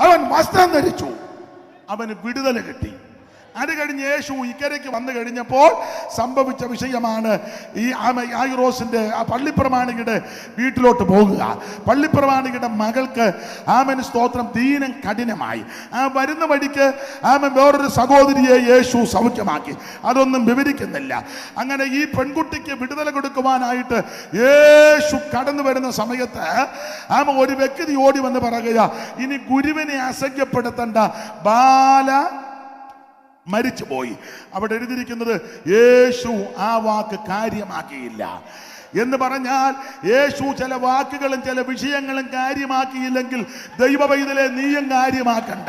അവൻ വസ്ത്രം ധരിച്ചു. അവന് വിടുതൽ കിട്ടി. അത് കഴിഞ്ഞ് യേശു ഇക്കരയ്ക്ക് വന്നു കഴിഞ്ഞപ്പോൾ സംഭവിച്ച വിഷയമാണ് ഈ ആയിറോസിന്റെ ആ പള്ളിപ്രമാണികയുടെ വീട്ടിലോട്ട് പോകുക. പള്ളിപ്രമാണികയുടെ മകൾക്ക് ആമൻ സ്തോത്രം ദീനം കഠിനമായി. ആ വരുന്ന വഴിക്ക് ആമൻ വേറൊരു സഹോദരിയെ യേശു സൗഖ്യമാക്കി. അതൊന്നും വിവരിക്കുന്നില്ല. അങ്ങനെ ഈ പെൺകുട്ടിക്ക് വിടുതല കൊടുക്കുവാനായിട്ട് യേശു കടന്നു വരുന്ന സമയത്ത് ആമ ഒരു വ്യക്തി ഓടി വന്ന് പറയുക ഇനി ഗുരുവിനെ അസഖ്യപ്പെടുത്തേണ്ട ബാല മരിച്ചുപോയി. അവിടെ എഴുതിയിരിക്കുന്നത് യേശു ആ വാക്ക് കാര്യമാക്കിയില്ല. എന്ന് പറഞ്ഞാൽ യേശു ചില വാക്കുകളും ചില വിഷയങ്ങളും കാര്യമാക്കിയില്ലെങ്കിൽ ദൈവ നീയും കാര്യമാക്കണ്ട.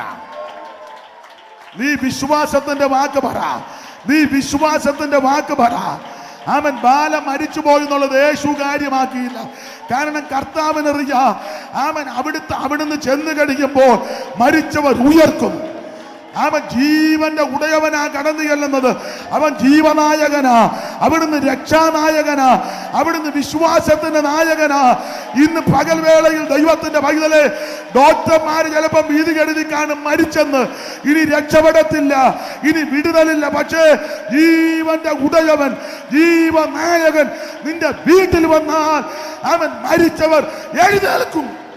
നീ വിശ്വാസത്തിന്റെ വാക്ക് പറ. നീ വിശ്വാസത്തിന്റെ വാക്ക് പറ. അവൻ ബാല മരിച്ചുപോയി എന്നുള്ളത് യേശു കാര്യമാക്കിയില്ല. കാരണം കർത്താവിനറിയ അവൻ അവിടുത്തെ അവിടുന്ന് ചെന്ന് കഴിയുമ്പോൾ മരിച്ചവർ ഉയർക്കും. അവൻ ജീവന്റെ ഉടയവനാ കടന്നു ചെല്ലുന്നത്. അവൻ ജീവനായകനാ. അവിടുന്ന് രക്ഷാനായകനാ. അവിടുന്ന് വിശ്വാസത്തിന്റെ നായകനാ. ഇന്ന് പകൽവേളയിൽ ദൈവത്തിന്റെ പൈതലെ ഡോക്ടർമാര് ചിലപ്പോൾ വീതി കരുതി മരിച്ചെന്ന്. ഇനി രക്ഷപ്പെടത്തില്ല. ഇനി വിടുതലില്ല. പക്ഷേ ജീവന്റെ ഉടയവൻ ജീവനായകൻ നിന്റെ വീട്ടിൽ വന്നാൽ അവൻ മരിച്ചവർ എഴുന്നേൽക്കും.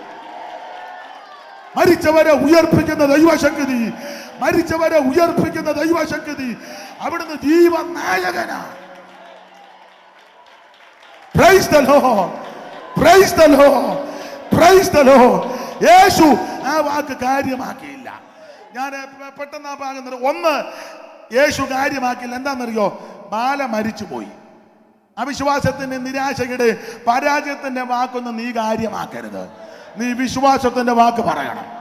മരിച്ചവരെ ഉയർപ്പിക്കുന്ന ദൈവശക്തി മരിച്ചവരെ ഉയർപ്പിക്കുന്ന ദൈവശക്തി അവിടുന്ന് ജീവനായകനാ. പ്രൈസ്. പ്രൈസ്. പ്രൈസ്. യേശു ആ വാക്ക് കാര്യമാക്കിയില്ല. ഞാൻ പെട്ടെന്ന് ആ ഭാഗം ഒന്ന് യേശു കാര്യമാക്കിയില്ല. എന്താണെന്നറിയോ? ബാല മരിച്ചു പോയി അവിശ്വാസത്തിന്റെ നിരാശയുടെ പരാജയത്തിന്റെ വാക്കൊന്നും നീ കാര്യമാക്കരുത്. നീ വിശ്വാസത്തിന്റെ വാക്ക് പറയണം.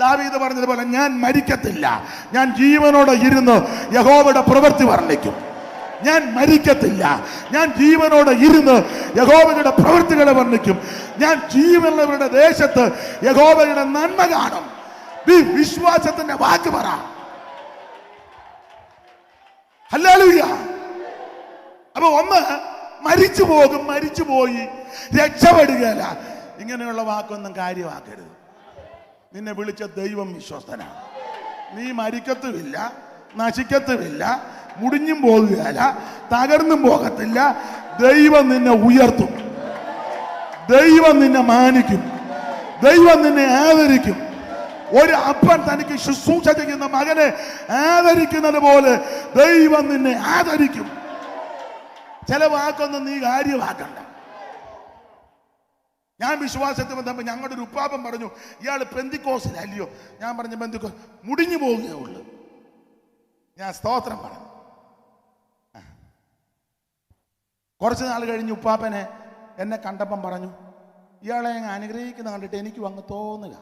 ദാവീദ് പറഞ്ഞതുപോലെ ഞാൻ മരിക്കത്തില്ല. ഞാൻ ജീവനോടെ ഇരുന്ന് യഹോവയുടെ പ്രവൃത്തി വർണിക്കും. ഞാൻ മരിക്കത്തില്ല. ഞാൻ ജീവനോടെ ഇരുന്ന് യഹോവയുടെ പ്രവൃത്തികളെ വർണിക്കും. ഞാൻ ജീവനുള്ളവരുടെ ദേശത്ത് യഹോവയുടെ നന്മ കാണും. നീ വിശ്വാസത്തിന്റെ വാക്ക് പറ. അപ്പൊ ഒന്ന് മരിച്ചു പോകും മരിച്ചു പോയി. രക്ഷപ്പെടുകയല്ല. ഇങ്ങനെയുള്ള വാക്കൊന്നും കാര്യമാക്കരുത്. നിന്നെ വിളിച്ച ദൈവം വിശ്വസ്തനാണ് നീ മരിക്കത്തുമില്ല നശിക്കത്തുമില്ല മുടിഞ്ഞും പോകുകയല്ല തകർന്നും പോകത്തില്ല. ദൈവം നിന്നെ ഉയർത്തും. ദൈവം നിന്നെ മാനിക്കും. ദൈവം നിന്നെ ആദരിക്കും. ഒരു അപ്പൻ തനിക്ക് ശുശ്രൂഷ ചെയ്യുന്ന മകനെ ആദരിക്കുന്നത് പോലെ ദൈവം നിന്നെ ആദരിക്കും. ചില വാക്കൊന്നും നീ കാര്യമാക്കണ്ട. ഞാൻ വിശ്വാസത്തിൽ വന്നപ്പോൾ ഞങ്ങളുടെ ഒരു ഉപ്പാപ്പൻ പറഞ്ഞു ഇയാൾ പെന്തിക്കോസിലല്ലയോ? ഞാൻ പറഞ്ഞു ബന്ധുക്കോ മുടിഞ്ഞു പോകുന്നേ ഉള്ളൂ. ഞാൻ സ്തോത്രം പറഞ്ഞു. കുറച്ച് നാൾ കഴിഞ്ഞ് ഉപ്പാപ്പനെ എന്നെ കണ്ടപ്പം പറഞ്ഞു ഇയാളെ അങ്ങ് അനുഗ്രഹിക്കുന്ന കണ്ടിട്ട് എനിക്കും അങ്ങ് തോന്നുക.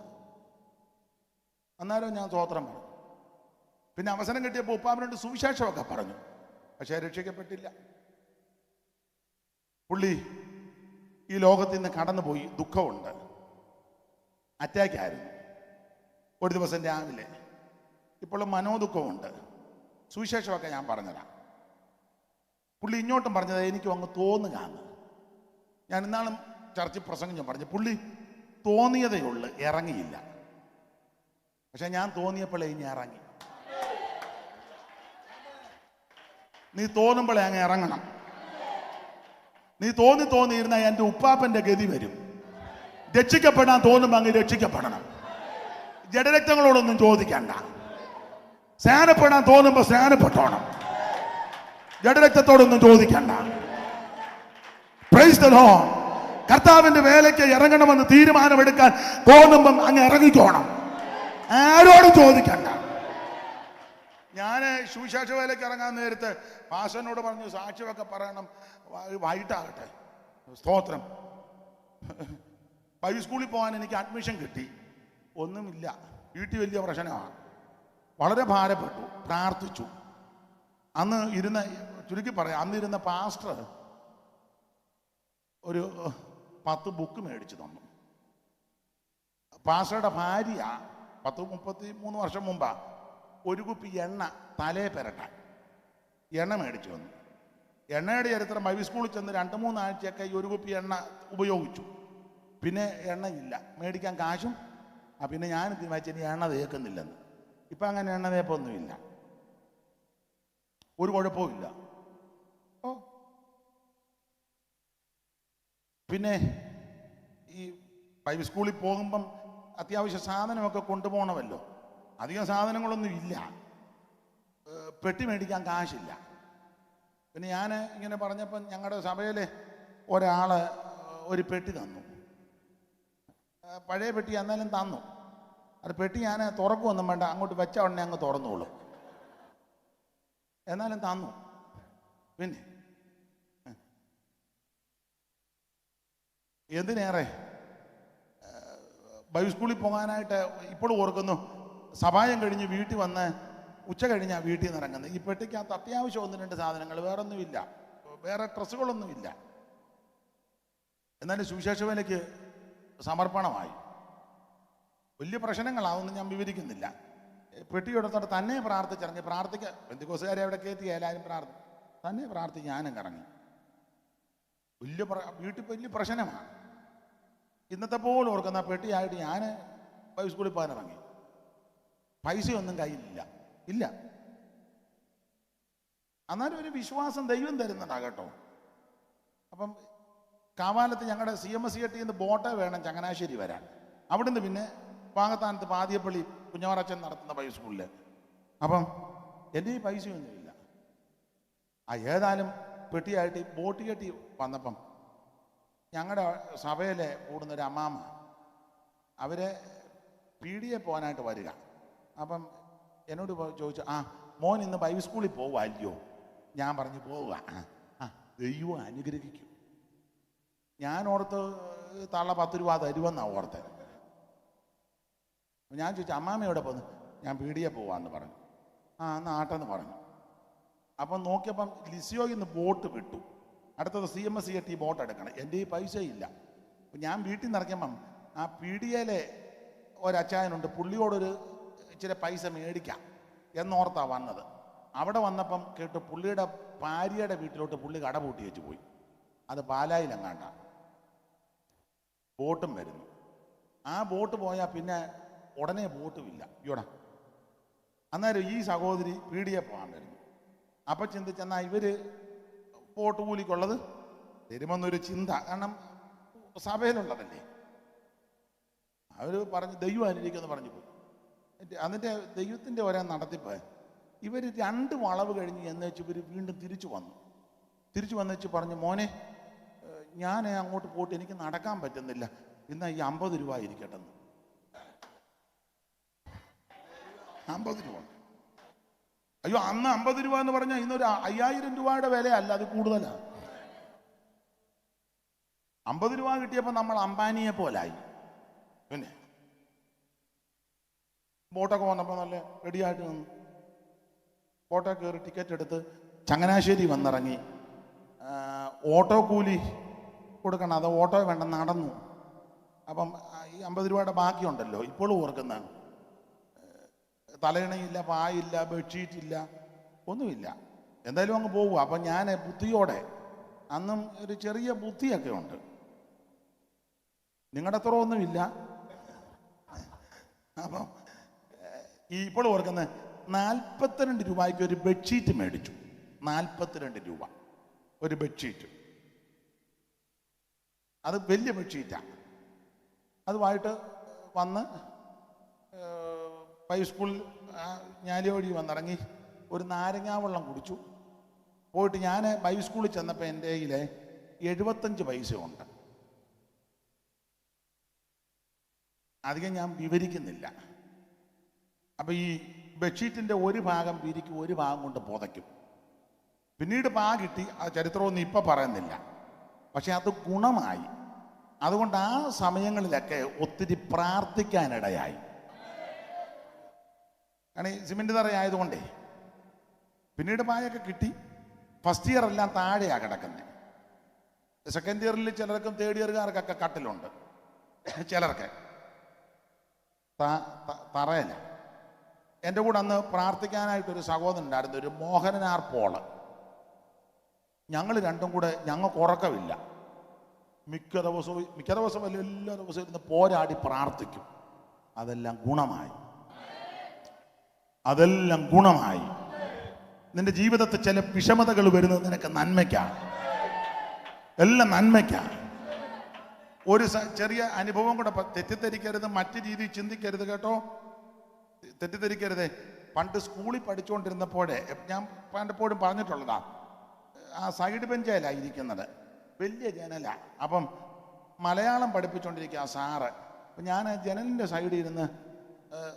അന്നേരം ഞാൻ സ്തോത്രം പറഞ്ഞു. പിന്നെ അവസരം കിട്ടിയപ്പോൾ ഉപ്പാപ്പനോട് സുവിശേഷമൊക്കെ പറഞ്ഞു. പക്ഷേ രക്ഷിക്കപ്പെട്ടില്ല. പുള്ളി ഈ ലോകത്തിൽ നിന്ന് കടന്നുപോയി ദുഃഖമുണ്ട്. അറ്റാക്ക് ആയിരുന്നു. ഒരു ദിവസം രാവിലെ ഇപ്പോൾ മനോദുഃഖമുണ്ട്. സുവിശേഷമൊക്കെ ഞാൻ പറഞ്ഞുതരാം പുള്ളി ഇങ്ങോട്ടും പറഞ്ഞത് എനിക്കും അങ്ങ് തോന്നുകയാണ്. ഞാൻ ഇന്നാളും ചർച്ച പ്രസംഗം ഞാൻ പറഞ്ഞു പുള്ളി തോന്നിയതേ ഉള്ളു ഇറങ്ങിയില്ല. പക്ഷെ ഞാൻ തോന്നിയപ്പോഴേ ഇനി ഇറങ്ങി. നീ തോന്നുമ്പോഴേ അങ്ങ് ഇറങ്ങണം. നീ തോന്നി തോന്നിയിരുന്ന എന്റെ ഉപ്പാപ്പന്റെ ഗതി വരും. രക്ഷിക്കപ്പെടാൻ തോന്നുമ്പോൾ അങ്ങ് രക്ഷിക്കപ്പെടണം. ജഡരക്തങ്ങളോടൊന്നും ചോദിക്കണ്ട. സ്നാനപ്പെടാൻ തോന്നുമ്പോൾ സ്നാനപ്പെട്ടോണം. ജഡരക്തത്തോടൊന്നും ചോദിക്കണ്ട. പ്രൈസ് കർത്താവിന്റെ വേലയ്ക്ക് ഇറങ്ങണമെന്ന് തീരുമാനമെടുക്കാൻ തോന്നുമ്പം അങ്ങ് ഇറങ്ങിക്കോണം. ആരോടും ചോദിക്കണ്ട. ഞാൻ സുവിശേഷ വേലയ്ക്ക് ഇറങ്ങാൻ നേരത്തെ പാസനോട് പറഞ്ഞു സാക്ഷ്യമൊക്കെ പറയണം വൈകിട്ടാകട്ടെ സ്തോത്രം. പൈ സ്കൂളിൽ പോകാൻ എനിക്ക് അഡ്മിഷൻ കിട്ടി. ഒന്നുമില്ല. വീട്ടിൽ വലിയ പ്രശ്നമാണ്. വളരെ ഭാരപ്പെട്ടു പ്രാർത്ഥിച്ചു. അന്ന് ഇരുന്ന ചുരുക്കി പറയാം അന്ന് ഇരുന്ന പാസ്റ്റർ ഒരു പത്ത് ബുക്ക് മേടിച്ചു തന്നു. പാസ്റ്ററുടെ ഭാര്യ പത്ത് മുപ്പത്തി മൂന്ന് വർഷം മുമ്പാ ഒരു കുപ്പി എണ്ണ തലേ പെരട്ടാൻ. എണ്ണ മേടിച്ചു വന്നു. എണ്ണയുടെ ചരിത്രം ബൈബിൾ സ്കൂളിൽ ചെന്ന് രണ്ട് മൂന്നാഴ്ചയൊക്കെ ഈ ഒരു കുപ്പി എണ്ണ ഉപയോഗിച്ചു. പിന്നെ എണ്ണയില്ല. മേടിക്കാൻ കാശും ആ പിന്നെ ഞാൻ തീരുമാനിച്ചു ഇനി എണ്ണ തേക്കുന്നില്ലെന്ന്. ഇപ്പം അങ്ങനെ എണ്ണ തേപ്പൊന്നുമില്ല. ഒരു കുഴപ്പമില്ല ഓ. പിന്നെ ഈ പ്രൈവറ്റ് സ്കൂളിൽ പോകുമ്പം അത്യാവശ്യ സാധനമൊക്കെ കൊണ്ടുപോകണമല്ലോ. അധികം സാധനങ്ങളൊന്നും ഇല്ല. പെട്ടി മേടിക്കാൻ കാശില്ല. പിന്നെ ഞാൻ ഇങ്ങനെ പറഞ്ഞപ്പം ഞങ്ങളുടെ സഭയിൽ ഒരാൾ ഒരു പെട്ടി തന്നു. പഴയ പെട്ടി എന്നാലും തന്നു. അത് പെട്ടി ഞാൻ തുറക്കുമൊന്നും വേണ്ട അങ്ങോട്ട് വെച്ച ഉടനെ അങ്ങ് തുറന്നോളൂ. എന്നാലും തന്നു. പിന്നെ എന്തിനേറെ? ബൈബിൾ സ്കൂളിൽ പോകാനായിട്ട് ഇപ്പോഴും ഓർക്കുന്നു. സഭായം കഴിഞ്ഞ് വീട്ടിൽ വന്ന് ഉച്ച കഴിഞ്ഞാൽ വീട്ടിൽ നിന്ന് ഇറങ്ങുന്നത്. ഈ പെട്ടിക്കകത്ത് അത്യാവശ്യം ഒന്ന് രണ്ട് സാധനങ്ങൾ വേറൊന്നുമില്ല. വേറെ ഡ്രസ്സുകളൊന്നുമില്ല. എന്നാലും സുവിശേഷ സമർപ്പണമായി. വലിയ പ്രശ്നങ്ങളാതൊന്നും ഞാൻ വിവരിക്കുന്നില്ല. പെട്ടിയെടുത്തോടെ തന്നെ പ്രാർത്ഥിച്ചിറങ്ങി. പ്രാർത്ഥിക്ക ബന്ധുക്കോസുകാരെ അവിടെ കയറ്റി എല്ലാവരും പ്രാർത്ഥി തന്നെ പ്രാർത്ഥിച്ച് ഞാനും ഇറങ്ങി. വലിയ വീട്ടിൽ വലിയ പ്രശ്നമാണ്. ഇന്നത്തെ പോലും ഓർക്കുന്ന പെട്ടിയായിട്ട് ഞാൻ സ്കൂളിൽ പോകാൻ ഇറങ്ങി പൈസയൊന്നും കയ്യിലില്ല. ഇല്ല. എന്നാലും ഒരു വിശ്വാസം ദൈവം തരുന്നുണ്ടാ കേട്ടോ. അപ്പം കാവാലത്ത് ഞങ്ങളുടെ സി എം എസ് സി നിന്ന് ബോട്ട് വേണം ചങ്ങനാശ്ശേരി വരാൻ. അവിടുന്ന് പിന്നെ പാകത്താനത്ത് പാതിയപ്പള്ളി കുഞ്ഞവറച്ചൻ നടത്തുന്ന പൈസ സ്കൂളിൽ അപ്പം എന്റെ ഈ പൈസയൊന്നുമില്ല ആ ഏതായാലും പെട്ടിയായിട്ട് ഈ ബോട്ട് കെട്ടി വന്നപ്പം ഞങ്ങളുടെ സഭയിലെ കൂടുന്നൊരു അമ്മാമ്മ അവരെ പി ഡി എ പോകാനായിട്ട് വരിക. അപ്പം എന്നോട് ചോദിച്ചു ആ മോൻ ഇന്ന് ബൈബിൾ സ്കൂളിൽ പോവാല്ലയോ ഞാൻ പറഞ്ഞു പോവുക ആ, ദൈവം അനുഗ്രഹിക്കും. ഞാൻ ഓർത്ത് തള്ള പത്ത് രൂപ തരുമെന്നാണ് ഓർത്തത് ഞാൻ ചോദിച്ചു അമ്മാമ്മ എവിടെ പോന്നു? ഞാൻ പീടിയെ പോവാന്ന് പറഞ്ഞു. ആ അന്ന് ആട്ടെന്ന് പറഞ്ഞു. അപ്പം നോക്കിയപ്പം ലിസിയോയിൽ നിന്ന് ബോട്ട് വിട്ടു. അടുത്തത് C M S C T boat എടുക്കണം. എന്റെ ഈ പൈസ ഇല്ല അപ്പം ഞാൻ വീട്ടിൽ നിന്ന് ഇറങ്ങിയപ്പം ആ പി ഡി എയിലെ ഒരച്ചായനുണ്ട് പുള്ളിയോടൊരു ഇച്ചിരി പൈസ മേടിക്കാം എന്നോർത്താണ് വന്നത്. അവിടെ വന്നപ്പം കേട്ട് പുള്ളിയുടെ ഭാര്യയുടെ വീട്ടിലോട്ട് പുള്ളി കട പൂട്ടി വെച്ച് പോയി. അത് പാലായിലെങ്ങാണ്ട. ബോട്ടും വരുന്നു. ആ ബോട്ട് പോയാൽ പിന്നെ ഉടനെ ബോട്ടുമില്ല ഇവിടെ അന്നേരം ഈ സഹോദരി പീടിയെ പോകാൻ വരുന്നു. അപ്പം ചിന്തിച്ചെന്നാൽ ഇവർ ബോട്ട് കൂലിക്കുള്ളത്? തരുമെന്നൊരു ചിന്ത. കാരണം സഭയിലുള്ളതല്ലേ? അവർ പറഞ്ഞ് ദൈവം അനുകരിക്കുമെന്ന് പറഞ്ഞു പോയി. എന്നിട്ട് ദൈവത്തിന്റെ ഒരേ നടത്തിപ്പ് ഇവർ രണ്ട് വളവ് കഴിഞ്ഞ് എന്ന് വെച്ച് ഇവർ വീണ്ടും തിരിച്ചു വന്നു. തിരിച്ചു വന്നു വെച്ച് പറഞ്ഞു മോനെ ഞാൻ അങ്ങോട്ട് പോയിട്ട് എനിക്ക് നടക്കാൻ പറ്റുന്നില്ല. ഇന്ന് ഈ അമ്പത് രൂപ ഇരിക്കട്ടെ അമ്പത് രൂപ. അയ്യോ അന്ന് അമ്പത് രൂപ എന്ന് പറഞ്ഞാൽ ഇന്നൊരു അയ്യായിരം രൂപയുടെ വിലയല്ല അത് കൂടുതലാണ് അമ്പത് രൂപ കിട്ടിയപ്പോൾ നമ്മൾ അംബാനിയെ പോലായി. പിന്നെ ബോട്ടൊക്കെ വന്നപ്പോൾ നല്ല റെഡിയായിട്ട് നിന്നു. ബോട്ടോ കയറി ടിക്കറ്റ് എടുത്ത് ചങ്ങനാശ്ശേരി വന്നിറങ്ങി. ഓട്ടോ കൂലി കൊടുക്കണം. അത് ഓട്ടോ വേണ്ട നടന്നു. അപ്പം ഈ അമ്പത് രൂപയുടെ ബാക്കിയുണ്ടല്ലോ ഇപ്പോഴും ഓർക്കുന്ന. തലയിണയില്ല പായില്ല ബെഡ്ഷീറ്റ് ഇല്ല ഒന്നുമില്ല. എന്തായാലും അങ്ങ് പോകുക അപ്പം ഞാൻ ബുദ്ധിയോടെ അന്നും ഒരു ചെറിയ ബുദ്ധിയൊക്കെ ഉണ്ട്. നിങ്ങളുടെ അത്ര ഒന്നുമില്ല. അപ്പം ഇപ്പോൾ ഓർക്കുന്ന നാൽപ്പത്തിരണ്ട് രൂപയ്ക്ക് ഒരു ബെഡ്ഷീറ്റ് മേടിച്ചു. നാൽപ്പത്തിരണ്ട് രൂപ. ഒരു ബെഡ്ഷീറ്റ് അത് വലിയ ബെഡ്ഷീറ്റാണ് അതുമായിട്ട് വന്ന് പൈ സ്കൂളിൽ ഞാലിയോടി വന്നിറങ്ങി. ഒരു നാരങ്ങാവെള്ളം കുടിച്ചു. പോയിട്ട് ഞാൻ ബൈ സ്കൂളിൽ ചെന്നപ്പോൾ എന്റെ കയ്യിൽ എഴുപത്തഞ്ച് പൈസയുണ്ട് അധികം ഞാൻ വിവരിക്കുന്നില്ല. അപ്പൊ ഈ ബെഡ്ഷീറ്റിന്റെ ഒരു ഭാഗം പിരിക്കും ഒരു ഭാഗം കൊണ്ട് പുതയ്ക്കും. പിന്നീട് പാ കിട്ടി ആ ചരിത്രമൊന്നും ഇപ്പൊ പറയുന്നില്ല. പക്ഷെ അത് ഗുണമായി. അതുകൊണ്ട് ആ സമയങ്ങളിലൊക്കെ ഒത്തിരി പ്രാർത്ഥിക്കാനിടയായി. കാരണം ഈ സിമെന്റ് തറയായതുകൊണ്ടേ പിന്നീട് പായൊക്കെ കിട്ടി. ഫസ്റ്റ് ഇയർ എല്ലാം താഴെയാണ് കിടക്കുന്നത് സെക്കൻഡ് ഇയറിൽ ചിലർക്കും തേർഡ് ഇയറുകാർക്കൊക്കെ കട്ടിലുണ്ട്. ചിലർക്ക്. തറയല്ല. എന്റെ കൂടെ അന്ന് പ്രാർത്ഥിക്കാനായിട്ടൊരു സഹോദരൻ ഉണ്ടായിരുന്നു ഒരു മോഹനനാർ പോൾ. ഞങ്ങൾ രണ്ടും കൂടെ ഞങ്ങൾക്ക് ഉറക്കമില്ല. മിക്ക ദിവസവും മിക്ക ദിവസവും അല്ല എല്ലാ ദിവസവും ഇരുന്ന് പോരാടി പ്രാർത്ഥിക്കും. അതെല്ലാം ഗുണമായി. അതെല്ലാം ഗുണമായി. നിന്റെ ജീവിതത്തിൽ ചില വിഷമതകൾ വരുന്നത് നിനക്ക് നന്മയ്ക്കാണ്. എല്ലാം നന്മയ്ക്കാണ്. ഒരു ചെറിയ അനുഭവം കൂടെ തെറ്റിദ്ധരിക്കരുത് മറ്റു രീതിയിൽ ചിന്തിക്കരുത് കേട്ടോ. തെറ്റിദ്ധരിക്കരുതേ. പണ്ട് സ്കൂളിൽ പഠിച്ചുകൊണ്ടിരുന്നപ്പോഴേ ഞാൻ പലപ്പോഴും പറഞ്ഞിട്ടുള്ളതാ ആ സൈഡ് ബെഞ്ചേലാ ഇരിക്കുന്നത്. വലിയ ജനല. അപ്പം മലയാളം പഠിപ്പിച്ചുകൊണ്ടിരിക്കുക സാറ്. അപ്പം ഞാൻ ജനലിന്റെ സൈഡിൽ ഇരുന്ന്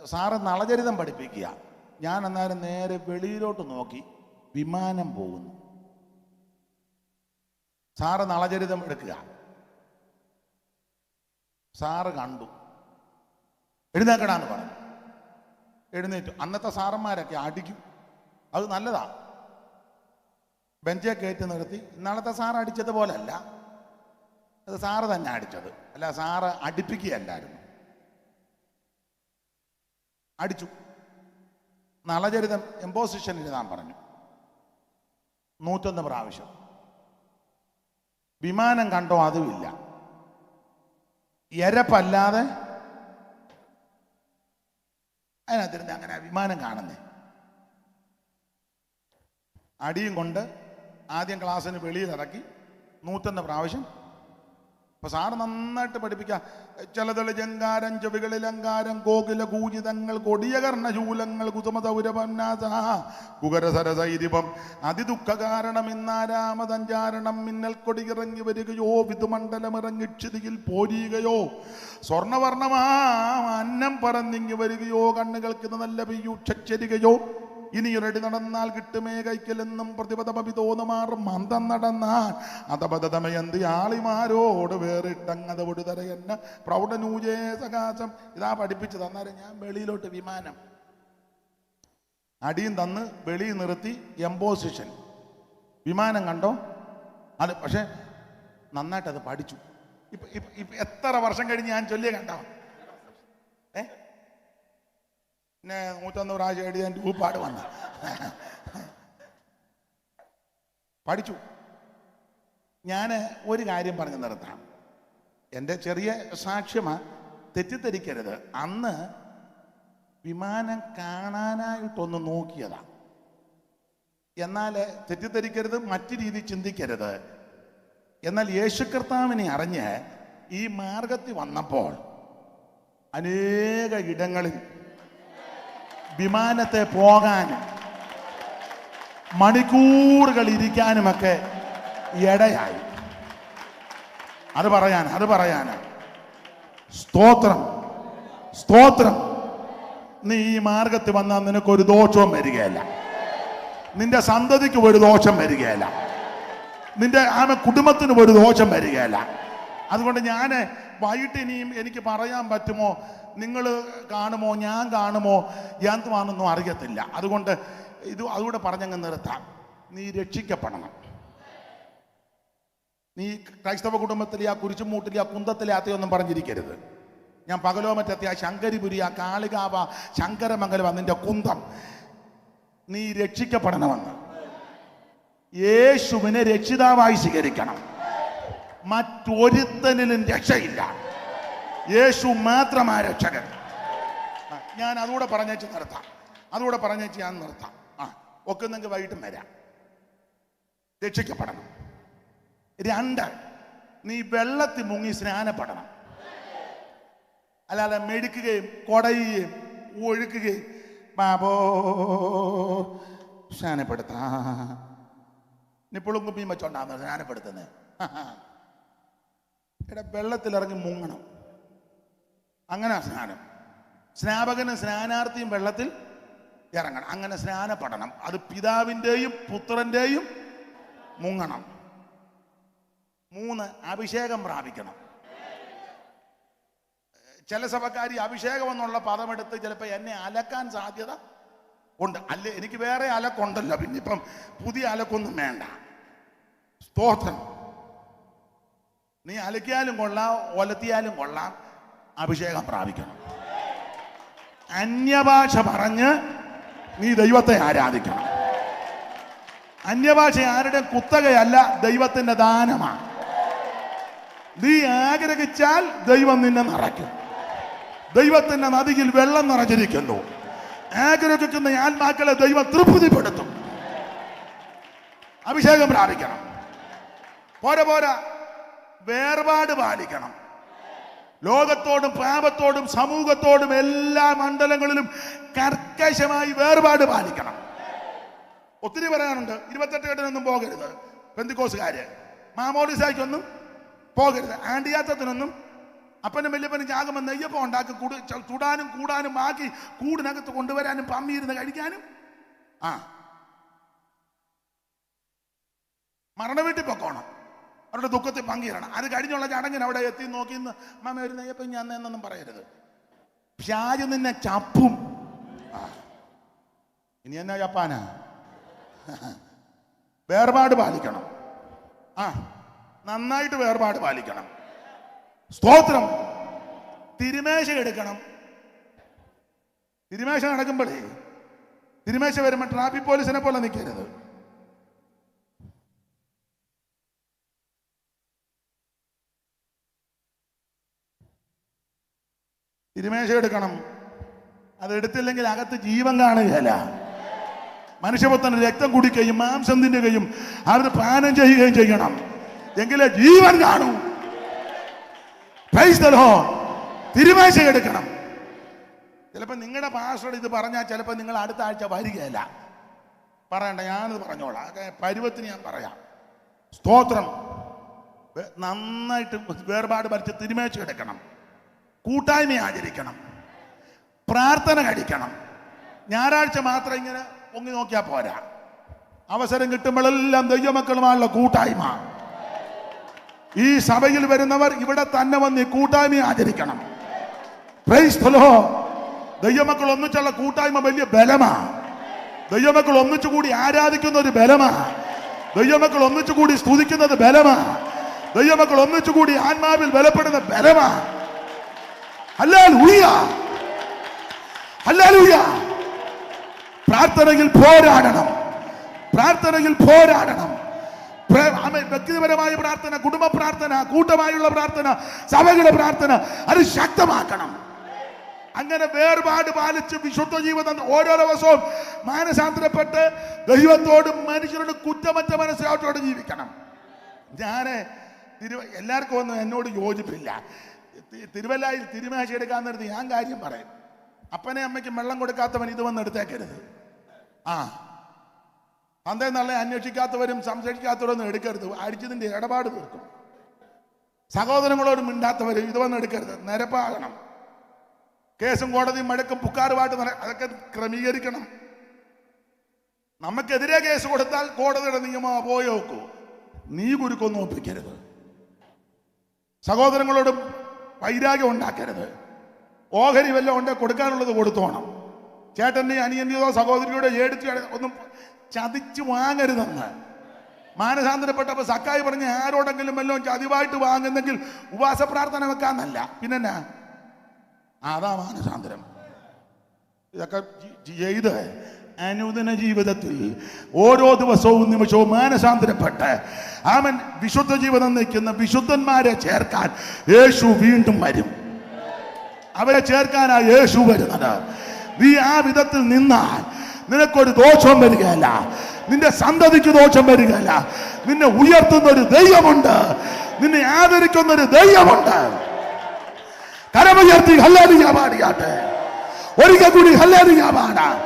സാറ് നളചരിതം പഠിപ്പിക്കുക. ഞാൻ അന്നേരം നേരെ വെളിയിലോട്ട് നോക്കി വിമാനം പോകുന്നു. സാറ് നളചരിതം എടുക്കുക. സാറ് കണ്ടു. എഴുന്നേക്കടാന്ന് പറഞ്ഞു. എഴുന്നേറ്റു. അന്നത്തെ സാറന്മാരൊക്കെ അടിക്കും. അത് നല്ലതാ. ബെഞ്ചെ കയറ്റി നിർത്തി. ഇന്നാളത്തെ സാറ് അടിച്ചതുപോലെ അല്ല അത് സാറ് തന്നെ അടിച്ചത്. അല്ല സാറ് അടിപ്പിക്കുകയല്ലായിരുന്നു. അടിച്ചു. നളചരിതം എംപോസിഷൻ എഴുതാൻ പറഞ്ഞു. നൂറ്റൊന്ന് പ്രാവശ്യം. വിമാനം കണ്ടോ അതുമില്ല. എരപ്പല്ലാതെ അതിനകത്തിരുന്ന് അങ്ങനെ അഭിമാനം കാണുന്നേ. അടിയും കൊണ്ട് ആദ്യം ക്ലാസ്സിന് വെളിയിലിറക്കി നൂറ്റൊന്ന് പ്രാവശ്യം അപ്പൊ സാറ് നന്നായിട്ട് പഠിപ്പിക്കുക ചിലതളി ജങ്കാരം ചെവികളിലങ്കാരം കോകില കൂജിതങ്ങൾ കൊടിയ കർണശൂലങ്ങൾ കുസുമതൗരപന്നാസ കുകരസരസൈരിപം അതിദുഃഖകാരണം ഇന്നാരാമതഞ്ചാരണം മിന്നൽ കൊടിയിറങ്ങി വരികയോ വിധുമണ്ഡലമിറങ്ങി ക്ഷിതിയിൽ സ്വർണവർണമാ അന്നം പറന്നിങ്ങി വരികയോ കണ്ണുകൾക്ക് നല്ല പെയ്യൂക്ഷരികയോ ഇനിയൊരടി നടന്നാൽ കിട്ടുമേ കൈക്കലെന്നും പ്രതിപദമപി തോന്നുമാറും മന്ദം നടന്നാൽ. അതപതമയന്തി ആളിമാരോട് വേറിട്ടങ്ങത എന്നെ. പ്രൗഢനൂജേ സകാശം. ഇതാ പഠിപ്പിച്ചു തന്നാലേ ഞാൻ വെളിയിലോട്ട് വിമാനം. അടിയും തന്ന് വെളിയിൽ നിർത്തി എംബോസിഷൻ. വിമാനം കണ്ടോ? അത് പക്ഷെ നന്നായിട്ട് അത് പഠിച്ചു ഇപ്പൊ ഇപ്പൊ എത്ര വർഷം കഴിഞ്ഞ് ഞാൻ ചൊല്ലിയ കണ്ടോ? ഏ? പിന്നെ നൂറ്റൊന്ന് പ്രാവശ്യം എഴുതി എന്റെ ഊപ്പാട് വന്ന. പഠിച്ചു. ഞാൻ ഒരു കാര്യം പറഞ്ഞു നിർത്താം. എന്റെ ചെറിയ സാക്ഷ്യമാണ് തെറ്റിദ്ധരിക്കരുത്. അന്ന് വിമാനം കാണാനായിട്ടൊന്ന് നോക്കിയതാ. എന്നാൽ തെറ്റിദ്ധരിക്കരുത് മറ്റു രീതി ചിന്തിക്കരുത്. എന്നാൽ യേശു കർത്താവിനെ അറിഞ്ഞ് ഈ മാർഗത്തിൽ വന്നപ്പോൾ അനേക ഇടങ്ങളിൽ വിമാനത്തെ പോകാനും മണിക്കൂറുകൾ ഇരിക്കാനുമൊക്കെ ഇടയായി. അത് പറയാൻ അത് പറയാൻ. സ്തോത്രം സ്തോത്രം. നീ ഈ മാർഗത്തിൽ വന്നാൽ നിനക്ക് ഒരു ദോഷവും വരികയില്ല. നിന്റെ സന്തതിക്ക് ഒരു ദോഷം വരികയില്ല. നിന്റെ ആമ കുടുംബത്തിന് ഒരു ദോഷം വരികയില്ല. അതുകൊണ്ട് ഞാൻ വൈകിട്ട് ഇനിയും എനിക്ക് പറയാൻ പറ്റുമോ? നിങ്ങൾ കാണുമോ ഞാൻ കാണുമോ എന്തുവാണെന്നൊന്നും അറിയത്തില്ല. അതുകൊണ്ട് ഇത് അതുകൂടെ പറഞ്ഞങ്ങ് നിർത്താം. നീ രക്ഷിക്കപ്പെടണം. നീ ക്രൈസ്തവ കുടുംബത്തിലെ ആ കുരിശുമൂട്ടിലെ ആ കുന്തത്തിലെ അത്തയൊന്നും പറഞ്ഞിരിക്കരുത്. ഞാൻ പകലോ മറ്റത്തെ ആ ശങ്കരിപുരി ആ കാളികാവ ശങ്കരമംഗലം നിന്റെ കുന്തം. നീ രക്ഷിക്കപ്പെടണമെന്ന്. യേശുവിനെ രക്ഷിതാവായി സ്വീകരിക്കണം. മറ്റൊരുത്തനിലും രക്ഷയില്ല. യേശു മാത്രമാ രക്ഷകൻ ഞാൻ അതുകൂടെ പറഞ്ഞേച്ച് നിർത്താം. അതുകൂടെ പറഞ്ഞേച്ച് ഞാൻ നിർത്താം. ആ ഒക്കെ നിങ്ങൾക്ക് വൈകിട്ടും വരാം. രക്ഷിക്കപ്പെടണം. രണ്ട് നീ വെള്ളത്തിൽ മുങ്ങി സ്നാനപ്പെടണം. അല്ലാതെ മെടുക്കുകയും കൊടയുകയും ഒഴുക്കുകയും ബാബോ സ്നാനപ്പെടുത്താ. നിപ്പിളും കുപ്പിയും വെച്ചോണ്ടാന്ന് സ്നാനപ്പെടുത്തുന്നത് ഇവിടെ വെള്ളത്തിലിറങ്ങി മുങ്ങണം. അങ്ങനെ സ്നാനം. സ്നാപകനും സ്നാനാർത്ഥിയും വെള്ളത്തിൽ ഇറങ്ങണം. അങ്ങനെ സ്നാനപ്പെടണം അത് പിതാവിന്റെയും പുത്രന്റെയും മുങ്ങണം. മൂന്ന് അഭിഷേകം പ്രാപിക്കണം. ചില സഭക്കാരി അഭിഷേകം എന്നുള്ള പദമെടുത്ത് ചിലപ്പോൾ എന്നെ അലക്കാൻ സാധ്യത ഉണ്ട്. അല്ല എനിക്ക് വേറെ അലക്കുണ്ടല്ലോ പിന്നെ. ഇപ്പം പുതിയ അലക്കൊന്നും വേണ്ട. സ്തോത്രം. നീ അലക്കിയാലും കൊള്ളാം ഒലത്തിയാലും കൊള്ളാം. അഭിഷേകം പ്രാപിക്കണം. അന്യഭാഷ പറഞ്ഞ് നീ ദൈവത്തെ ആരാധിക്കണം. അന്യഭാഷ ആരുടെ കുത്തകയല്ല ദൈവത്തിന്റെ ദാനമാണ്. നീ ആഗ്രഹിച്ചാൽ ദൈവം നിന്നെ നിറയ്ക്കും. ദൈവത്തിന്റെ നദിയിൽ വെള്ളം നിറഞ്ഞിരിക്കുന്നു. ആഗ്രഹിക്കുന്ന ആത്മാക്കളെ ദൈവം തൃപ്തിപ്പെടുത്തും. അഭിഷേകം പ്രാപിക്കണം. പോരാ പോരാ. വേർപാട് പാലിക്കണം. ലോകത്തോടും പാപത്തോടും സമൂഹത്തോടും എല്ലാ മണ്ഡലങ്ങളിലും കർക്കശമായി വേർപാട് പാലിക്കണം. ഒത്തിരി പറയാനുണ്ട്. ഇരുപത്തെട്ട് കെട്ടിനൊന്നും പോകരുത്. പെന്തിക്കോസുകാര് മാമോദിസായിക്കൊന്നും പോകരുത്. ആണ്ടിയാത്തത്തിനൊന്നും അപ്പനും വലിയപ്പനും ചാകുമ്പോൾ നെയ്യപ്പം ഉണ്ടാക്കി കൂട് ചുടാനും കൂടാനും ബാക്കി കൂടിനകത്ത് കൊണ്ടുവരാനും പമ്മിയിരുന്ന് കഴിക്കാനും. ആ. മരണ വീട്ടിൽ പൊക്കോണം. അവരുടെ ദുഃഖത്തിൽ പങ്കുചേരണം. അത് കഴിഞ്ഞുള്ള ചടങ്ങിന് അവിടെ എത്തി നോക്കി മാമ ഒരു അയ്യപ്പം ഞാൻ എന്നൊന്നും പറയരുത്. ഷാജ് നിന്നെ ചപ്പും. ഇനി എന്നാ ചപ്പാനാ? വേർപാട് പാലിക്കണം. ആ നന്നായിട്ട് വേർപാട് പാലിക്കണം. സ്തോത്രം. തിരുമേശ എടുക്കണം. തിരുമേശ നടക്കുമ്പോഴേ തിരുമേശ വരുമ്പോൾ ട്രാഫിക് പോലീസിനെ പോലെ നിൽക്കരുത് തിരുമേശ എടുക്കണം. അതെടുത്തില്ലെങ്കിൽ അകത്ത് ജീവൻ കാണുകയല്ല. മനുഷ്യപുത്രന് രക്തം കുടിക്കുകയും മാംസം തിന്നുകയും അവർ പാനം ചെയ്യുകയും ചെയ്യണം. എങ്കിലേ ജീവൻ കാണൂ. തിരുമേശ എടുക്കണം. ചിലപ്പോൾ നിങ്ങളുടെ പാസ്റ്റർ ഇത് പറഞ്ഞാൽ ചിലപ്പോൾ നിങ്ങൾ അടുത്ത ആഴ്ച വരികയല്ല. പറയണ്ട ഞാനത് പറഞ്ഞോളാം. പരുവത്തിന് ഞാൻ പറയാം. സ്തോത്രം. നന്നായിട്ട് വേർപാട് ഭരിച്ച് തിരുമേശ എടുക്കണം. കൂട്ടായ്മ ആചരിക്കണം. പ്രാർത്ഥന കഴിക്കണം. ഞായറാഴ്ച മാത്രം ഇങ്ങനെ പൊങ്ങി നോക്കിയാൽ പോരാ. അവസരം കിട്ടുമ്പോഴെല്ലാം ദൈവമക്കളുമായുള്ള കൂട്ടായ്മ. ഈ സഭയിൽ വരുന്നവർ ഇവിടെ തന്നെ വന്ന് കൂട്ടായ്മ ആചരിക്കണം. ക്രൈസ്തലോ. ദൈവമക്കൾ ഒന്നിച്ചുള്ള കൂട്ടായ്മ വലിയ ബലമാ. ദൈവമക്കൾ ഒന്നിച്ചുകൂടി ആരാധിക്കുന്ന ഒരു ബലമാ. ദൈവമക്കൾ ഒന്നിച്ചുകൂടി സ്തുതിക്കുന്നത് ബലമാ. ദൈവമക്കൾ ഒന്നിച്ചുകൂടി ആത്മാവിൽ ബലപ്പെടുന്ന ബലമാ. പ്രാർത്ഥനയിൽ പോരാടണം. പ്രാർത്ഥനയിൽ പോരാടണം. വ്യക്തിപരമായ പ്രാർത്ഥന കുടുംബ പ്രാർത്ഥന കൂട്ടമായുള്ള പ്രാർത്ഥന സഭകളുടെ പ്രാർത്ഥന അത് ശക്തമാക്കണം. അങ്ങനെ വേർപാട് പാലിച്ച് വിശുദ്ധ ജീവിതം ഓരോ ദിവസവും മാനസാന്തരപ്പെട്ട് ദൈവത്തോടും മനുഷ്യരോടും കുറ്റമറ്റ മനസ്സിലോട്ടോട് ജീവിക്കണം. ഞാൻ എല്ലാവർക്കും ഒന്നും എന്നോട് യോജിപ്പില്ല. തിരുവല്ലായിൽ തിരുമേശ എടുക്കാൻ നേരത്ത് ഞാൻ കാര്യം പറയും. അപ്പനെ അമ്മയ്ക്ക് വെള്ളം കൊടുക്കാത്തവൻ ഇത് വന്ന് എടുത്തേക്കരുത്. ആ. നല്ല അന്വേഷിക്കാത്തവരും സംസാരിക്കാത്തവരൊന്നും എടുക്കരുത്. അടിച്ചതിന്റെ ഇടപാട് തീർക്കും. സഹോദരങ്ങളോട് മിണ്ടാത്തവരും ഇത് വന്ന് എടുക്കരുത്. നിരപ്പാകണം. കേസും കോടതിയും മഴക്കും പുക്കാറുമായിട്ട് അതൊക്കെ ക്രമീകരിക്കണം. നമുക്കെതിരെ കേസ് കൊടുത്താൽ കോടതിയുടെ നിയമം പോയി നോക്കൂ നീ കുരുക്കൊന്നും ഒപ്പിക്കരുത്. സഹോദരങ്ങളോട് വൈരാഗ്യം ഉണ്ടാക്കരുത്. ഓഹരി വല്ലതും ഉണ്ട് കൊടുക്കാനുള്ളത് കൊടുത്തോണം ചേട്ടന്റെയോ അനിയന്റെയോ സഹോദരിയോടെ ഏടിച്ച് ഒന്നും ചതിച്ച് വാങ്ങരുതെന്ന്. മാനസാന്തരപ്പെട്ടപ്പോൾ സക്കായി പറഞ്ഞ് ആരോടെങ്കിലും വല്ലതും ചതിവായിട്ട് വാങ്ങുന്നെങ്കിൽ ഉപവാസ പ്രാർത്ഥന വെക്കാന്നല്ല. പിന്നെന്നാ? അതാ മാനസാന്തരം. ഇതൊക്കെ ചെയ്ത് അനുദിന ജീവിതത്തിൽ ഓരോ ദിവസവും നിമിഷവും മാനസാന്തരപ്പെട്ട് ആമൻ വിശുദ്ധ ജീവിതം നയിക്കുന്ന വിശുദ്ധന്മാരെ ചേർക്കാൻ യേശു വീണ്ടും വരും. അവരെ ചേർക്കാനാ യേശു വരുന്നത്. നീ ആ വിധത്തിൽ നിന്നാൽ നിനക്കൊരു ദോഷം വരികയല്ല. നിന്റെ സന്തതിക്ക് ദോഷം വരികയല്ല. നിന്നെ ഉയർത്തുന്ന ഒരു ദൈവമുണ്ട്. നിന്നെ ആദരിക്കുന്ന ഒരു ദൈവമുണ്ട്. കരമുയർത്തി ഹല്ലാലിയ പാടിയാട്ടെ. ഒരിക്കൽ കൂടി ഹല്ലാലിയ പാടാ.